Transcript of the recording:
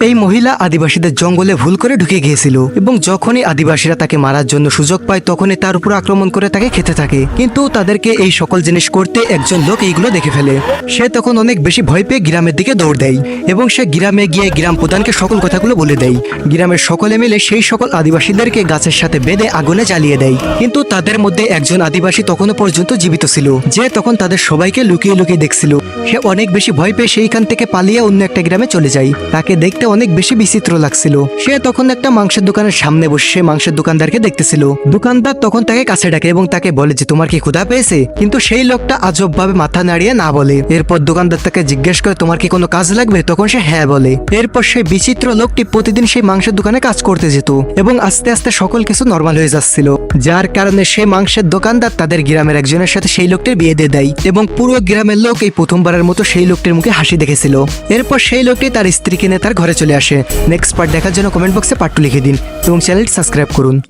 এই মহিলা আদিবাসীদের জঙ্গলে ভুল করে ঢুকে গিয়েছিল এবং যখনই আদিবাসীরা তাকে মারার জন্য সুযোগ পায়, তখনই তার উপর আক্রমণ করে তাকে খেতে থাকে। কিন্তু তাদেরকে এই সকল জিনিস করতে একজন লোক এইগুলো দেখে ফেলে। সে তখন অনেক বেশি ভয় পেয়ে গ্রামের দিকে দৌড় দেয় এবং সে গ্রামে গিয়ে গ্রাম প্রধানকে সকল কথাগুলো বলে দেয়। গ্রামের সকলে মিলে সেই সকল আদিবাসীদেরকে গাছের সাথে বেঁধে আগুনে জ্বালিয়ে দেয়। কিন্তু তাদের মধ্যে একজন আদিবাসী তখনও পর্যন্ত জীবিত ছিল। যে তখন তাদের সবাইকে লুকিয়ে লুকিয়ে দেখছিল। সে অনেক বেশি ভয় পেয়ে সেইখান থেকে পালিয়ে অন্য একটা গ্রামে চলে যায়। তাকে দেখতে অনেক বেশি বিচিত্র লাগছিল। সে তখন একটা মাংসের দোকানের সামনে বসে মাংসের দোকানদারকে দেখতেছিল। দোকানদার তখন তাকে কাছে ডাকে এবং তাকে বলে যে, তোমার কি ক্ষুধা পেয়েছে? কিন্তু সেই লোকটা আজব ভাবে মাথা নাড়িয়ে না বলে। এরপর দোকানদার তাকে জিজ্ঞেস করে, তোমার কি কোনো কাজ লাগবে? তখন সে হ্যাঁ বলে। এরপর সেই বিচিত্র লোকটি প্রতিদিন সেই মাংসের দোকানে কাজ করতে যেত এবং আস্তে আস্তে সকল কিছু নর্মাল হয়ে যাচ্ছিল। যার কারণে সে মাংসের দোকানদার তাদের গ্রামের একজনের সাথে সেই লোকটির বিয়ে দিয়ে দেয় এবং পুরো গ্রামের লোক এই প্রথমবারের মতো সেই লোকটির মুখে হাসি দেখেছিল। এরপর সেই লোকটি তার স্ত্রীকে নিয়ে তার ঘরে চলে আসে। নেক্সট পার্ট দেখার জন্য কমেন্ট বক্সে পার্টটু লিখে দিন। এবং চ্যানেলটি সাবস্ক্রাইব করুন।